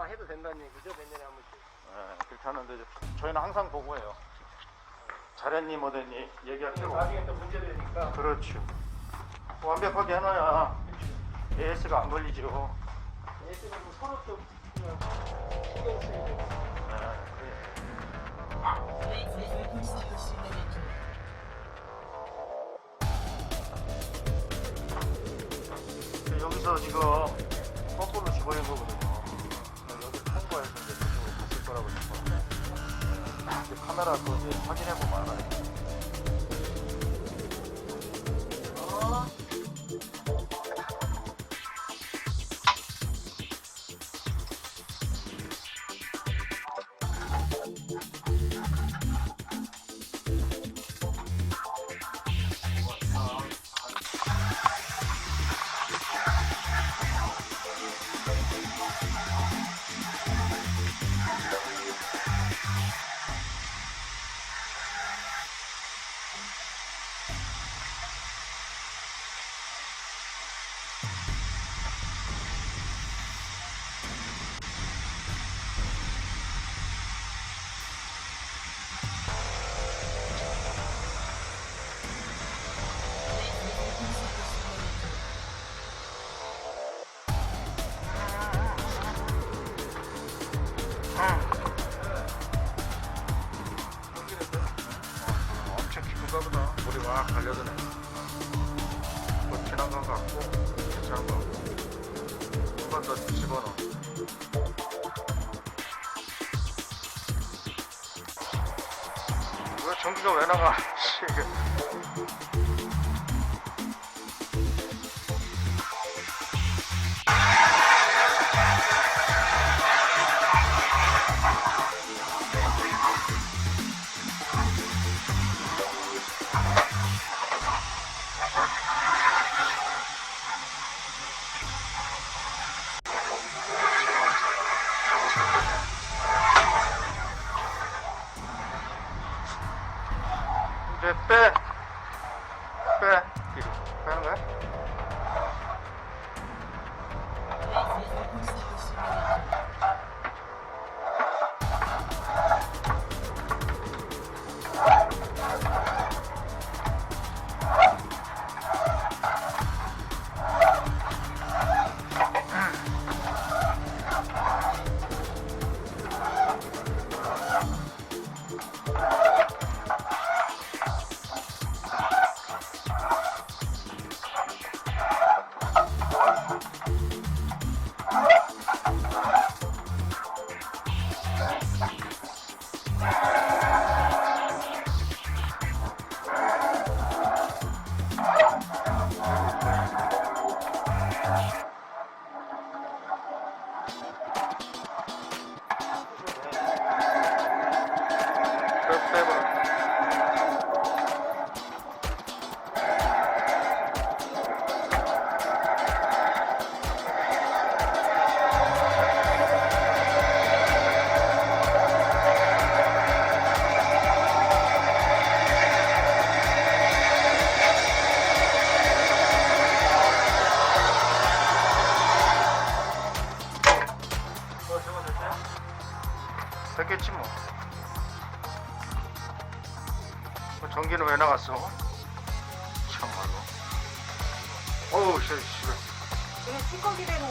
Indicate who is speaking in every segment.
Speaker 1: 아마 해도 된다는 얘기죠 몇 년에 한 번씩.
Speaker 2: 예, 그렇게 하는데 이제 저희는 항상 보고해요. 잘했니 뭐랬니 얘기할 필요 없고.
Speaker 1: 나중에 또 문제 되니까.
Speaker 2: 그렇죠. 완벽하게 해놔야 AS가 안 걸리죠.
Speaker 1: 예스는 뭐 서로 또 그냥 신경.
Speaker 2: 예, 그래. 근데 여기서 지금 거꾸로 집어낸 거거든요. 카메라 또 이제 확인해보면 알아요. 왜 전기가 왜 나가? 씨, 이게.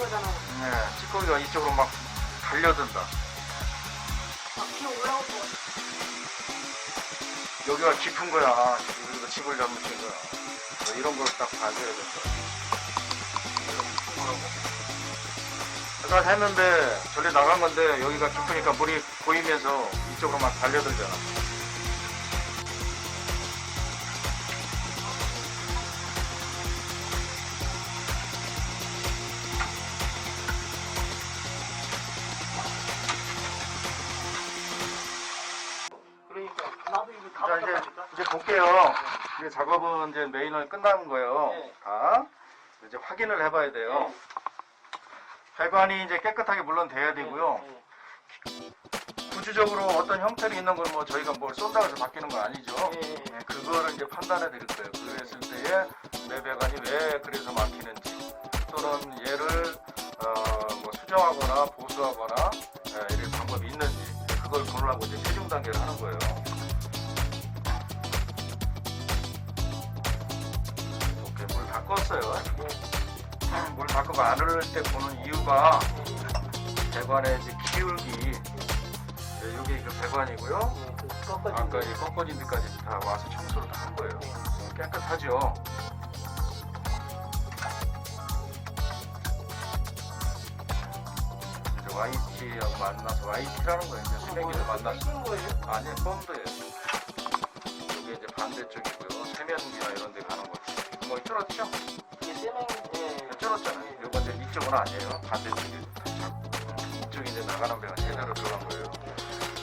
Speaker 3: 거잖아.
Speaker 2: 네, 찌꺼기가 이쪽으로 막 달려든다.
Speaker 3: 바퀴 올라올 것 같아.
Speaker 2: 여기가 깊은 거야. 여기가 집을 잘못인 거야. 뭐 이런 걸 딱 봐줘야 된다. 여기가 깊은 거라고. 내가 했는데 저리 나간 건데 여기가 깊으니까 물이 고이면서 이쪽으로 막 달려들잖아. 이제 작업은 이제 메인을 끝난 거예요.
Speaker 1: 네.
Speaker 2: 다 이제 확인을 해봐야 돼요. 배관이 이제 깨끗하게 물론 돼야 되고요.
Speaker 1: 네, 네.
Speaker 2: 구조적으로 어떤 형태로 있는 걸 뭐 저희가 뭘 쏜다고 해서 바뀌는 건 아니죠.
Speaker 1: 네.
Speaker 2: 네, 그거를 이제 판단해 드릴 거예요. 그랬을 때에 내 배관이 왜 그래서 막히는지 또는 얘를 어, 뭐 수정하거나 보수하거나 걸 보느라고 이제 최종 단계를 하는 거예요. 바꿨어요. 물 바꾸고 안 흐를 때 보는 이유가 배관의 이제 기울기 네, 여기 그 배관이고요. 아까 이 꺾어진 데까지 다 와서 청소를 다 한 거예요. 깨끗하죠. 이제 YT하고 만나서 YT라는 거예요. 이제 만나서
Speaker 3: 쓰는 거예요?
Speaker 2: 아니 펌프예요. 여기 이제 반대쪽이고요. 세면기나 이런 데 가는 거. 뭐 뚫었죠?
Speaker 3: 이게 세명 예.
Speaker 2: 쩔었잖아요. 요거 이제 이쪽은 아니에요. 반대쪽이 이쪽이 이제 나가는 배가 제대로 들어간 거예요.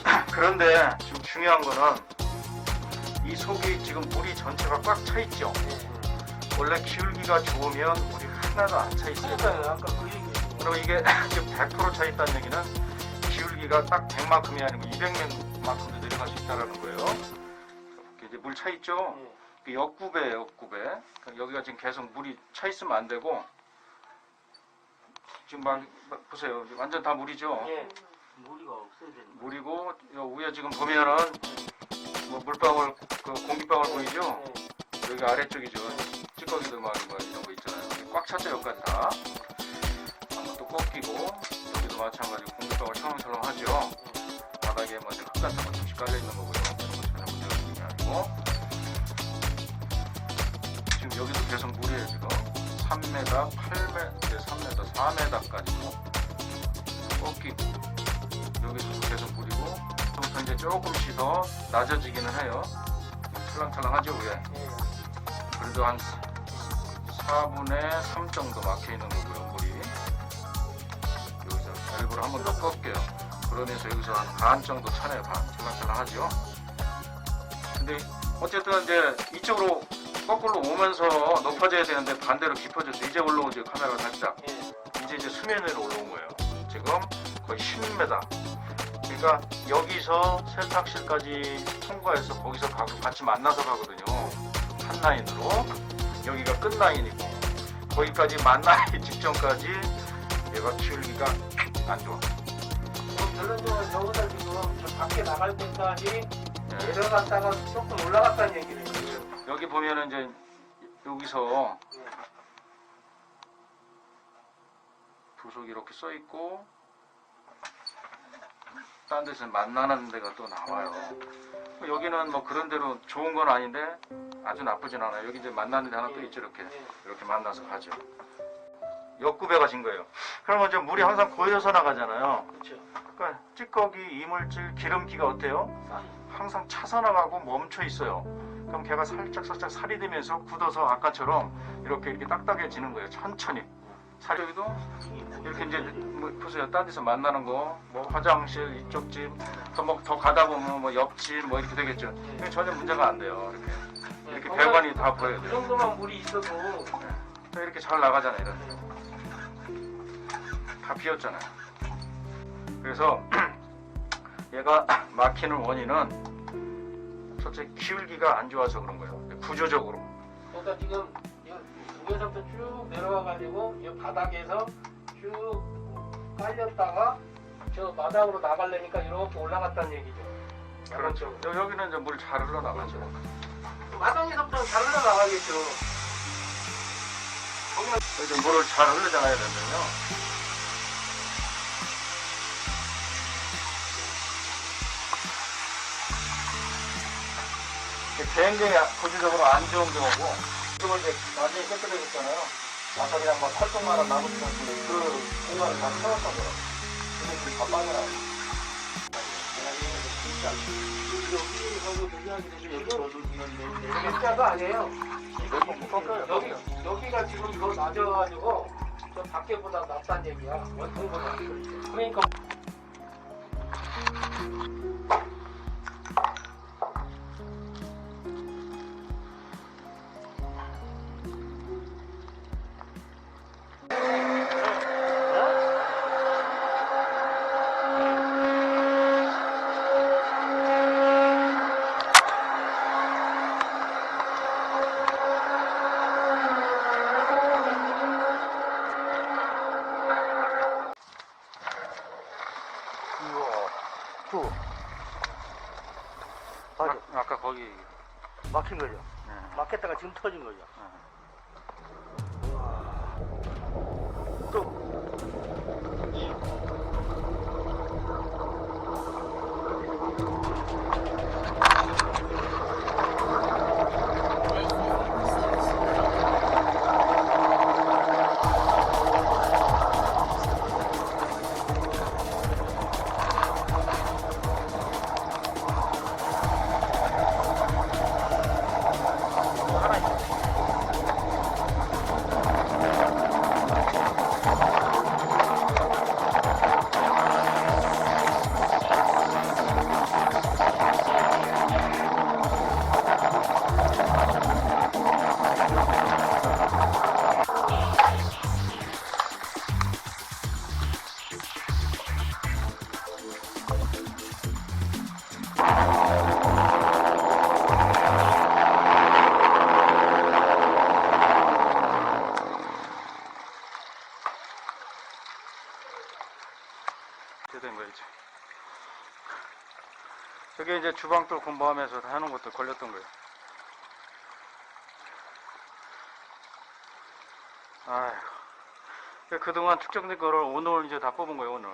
Speaker 2: 그런데 지금 중요한 거는 이 속이 지금 물이 전체가 꽉 차 있죠. 원래 기울기가 좋으면 물이 하나도 안 차 있어요.
Speaker 3: 그러니까요. 아까 그 얘기.
Speaker 2: 그럼 이게 지금 100%차 있다는 얘기는 기울기가 딱 100만큼이 아니고 200만큼도 내려갈 수 있다는 거예요. 이제 물 차 있죠. 그 역구배예요, 역구배. 그럼 여기가 지금 계속 물이 차 있으면 안 되고 지금 막, 막 보세요, 완전 다 물이죠.
Speaker 3: 예.
Speaker 1: 무리가 없어야 되는 거.
Speaker 2: 물이고 요 위에 지금 보면은 뭐 물방울, 그 공기방울 보이죠?
Speaker 3: 예.
Speaker 2: 여기 아래쪽이죠. 찌꺼기도 막, 뭐 이런 거 있잖아요. 꽉 찼죠, 여기까지 다. 한번 또 꺾이고 여기도 마찬가지로 공기방울 철렁철렁 하죠. 바닥에 뭐 이제 흙 같은 거 조금씩 깔려 있는 거고요. 그런 거 전혀 문제가 아니고. 여기도 계속 물이에요, 지금. 3m, 8m, 이제 3m, 4m까지도 꺾이고, 여기도 계속 물이고, 좀더 이제 조금씩 더 낮아지기는 해요. 찰랑찰랑하죠, 위에.
Speaker 3: 예.
Speaker 2: 그래도 한 4분의 3 정도 막혀 있는 거고요, 물이. 여기서 일부러 한 번 더 꺾게요. 그러면서 여기서 한 반 정도 차네요, 반. 찰랑찰랑하죠. 근데 어쨌든 이제 이쪽으로 거꾸로 오면서 높아져야 되는데 반대로 깊어져서 이제 올라오죠, 카메라가 살짝.
Speaker 3: 예.
Speaker 2: 이제 이제 수면 위로 올라온 거예요. 지금 거의 10m. 그러니까 여기서 세탁실까지 통과해서 거기서 가고 같이 만나서 가거든요. 한 라인으로. 여기가 끝 라인이고 거기까지 만나기 직전까지 얘가 기울기가 안 좋아.
Speaker 3: 결론적으로 저보다 지금 저 밖에 나갈 때까지
Speaker 2: 예.
Speaker 3: 내려갔다가 조금 올라갔다는 얘기를 해요.
Speaker 2: 여기 보면은 이제 여기서 부속이 이렇게 써 있고 딴 데서 만나는 데가 또 나와요. 여기는 뭐 그런 대로 좋은 건 아닌데 아주 나쁘진 않아요. 여기 이제 만나는 데 하나 또 있죠 이렇게 이렇게 만나서 가죠. 역구배가 진 거예요. 그러면 이제 물이 항상 고여서 나가잖아요.
Speaker 3: 그렇죠.
Speaker 2: 그러니까 찌꺼기, 이물질, 기름기가 어때요? 항상 차서 나가고 멈춰 있어요. 그럼 걔가 살짝 살짝 살이 되면서 굳어서 아까처럼 이렇게 이렇게 딱딱해지는 거예요. 천천히. 살이 여기도 이렇게 이제 뭐 보세요. 딴 데서 만나는 거, 뭐 화장실 이쪽 집, 더뭐더 가다 보면 뭐 옆집 뭐 이렇게 되겠죠. 이게 전혀 문제가 안 돼요. 이렇게 이렇게
Speaker 3: 정말
Speaker 2: 배관이 다 보여야
Speaker 3: 그
Speaker 2: 돼요.
Speaker 3: 정도만 물이 있어도
Speaker 2: 이렇게 잘 나가잖아요. 이렇게. 다 비었잖아요. 그래서 얘가 막히는 원인은 첫째 기울기가 안 좋아서 그런 거예요. 구조적으로.
Speaker 3: 그러니까 지금 이 위에서부터 쭉 내려와가지고 이 바닥에서 쭉 깔렸다가 저 마당으로 나가려니까 이렇게 올라갔다는 얘기죠.
Speaker 2: 그렇죠. 여- 여기는 이제 물 잘 흘러나가죠.
Speaker 3: 마당에서부터 잘 흘러나가겠죠.
Speaker 2: 여기 물을 잘 흘러나가야 되면요. 굉장히 구조적으로 안 좋은 경우고 그리고 이제 나중에 깨끗해졌잖아요. 와서 그냥 막 하면 남은 그 공간을 다 채웠던 거예요. 근데 빠져나와요.
Speaker 1: 여기 저도 있는데
Speaker 3: 진짜도 아니에요. 여기 여기가 지금 더 낮아가지고 저 밖에보다 낫다는 얘기야. 원통보다. 그러니까
Speaker 1: 막힌 거죠.
Speaker 2: 네.
Speaker 1: 막혔다가 지금 터진
Speaker 2: 거죠. 저게 이제 주방돌 공부하면서 다 해놓은 것도 걸렸던 거예요. 아이고. 그동안 축적된 거를 오늘 이제 다 뽑은 거예요, 오늘.